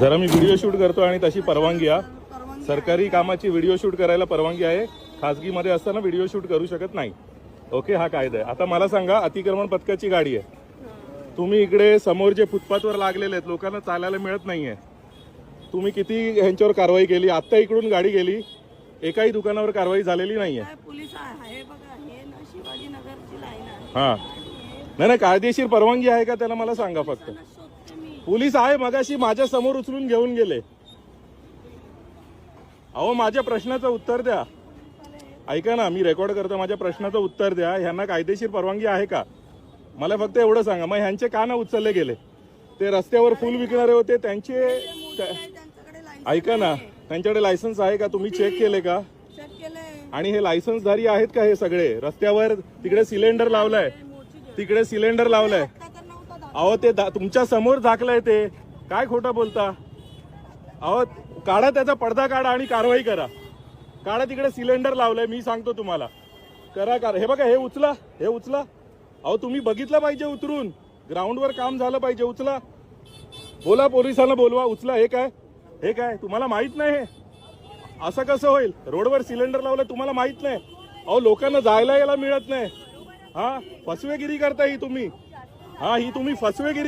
जरा मी video shoot करतो आणि तशी परवानगी आहे सरकारी कामाची व्हिडिओ शूट करायला परवानगी आहे. खाजगीमध्ये असताना व्हिडिओ शूट करू शकत नाही. ओके हा कायदा आहे. आता मला सांगा अतिक्रमण पथकाची गाडी आहे. तुम्ही इकडे समोर जे फुटपाथवर लागलेले आहेत लोकांना चालायला मिळत नाहीये. तुम्ही किती ह्यांच्यावर कारवाई केली? आत्ता इकडून गाडी गेली. एकाही दुकानावर कारवाई झालेली पोलीस आहे? हे आहे. नाही नाही कायदेशीर परवानगी आहे का? त्याला मला सांगा फक्त. पोलीस आहे मगाशी माझ्यासमोर उचलून घेऊन गेले. अहो माझ्या प्रश्नाचं उत्तर द्या. ऐका ना मी रेकॉर्ड करतो माझ्या प्रश्नाचं उत्तर द्या. ह्यांना कायदेशीर परवानगी आहे का? मला फक्त एवढं सांगा. मग ह्यांचे का ना उचलले गेले? ते रस्त्यावर फुल विकणारे होते त्यांचे त्या- ऐका ना त्यांच्याकडे लायसन्स आहे का? तुम्ही चेक केले का? आणि हे लायसन्सधारी आहेत का हे सगळे? रस्त्यावर तिकडे सिलेंडर लावलाय. तिकडे सिलेंडर लावलाय. अहो ते दा- तुमच्यासमोर झाकलंय ते. काय खोटं बोलता? अहो काढा त्याचा पडदा काढा आणि कारवाई करा. काढा तिकडे सिलेंडर लावलंय मी सांगतो तुम्हाला. करा करा. हे बघा हे उचला हे उचला. अहो तुम्ही बघितलं पाहिजे उतरून. ग्राउंडवर काम झालं पाहिजे उचला. बोला पोलिसांना बोलवा उचला. हे काय? हे काय? तुम्हाला माहीत नाही हे? असं कसं होईल? रोडवर सिलेंडर लावलं तुम्हाला माहीत नाही. अहो लोकांना जायला यायला मिळत नाही. हा? फसवेगिरी करता ही तुम्ही. हा ही तुम्ही फसवेगिरी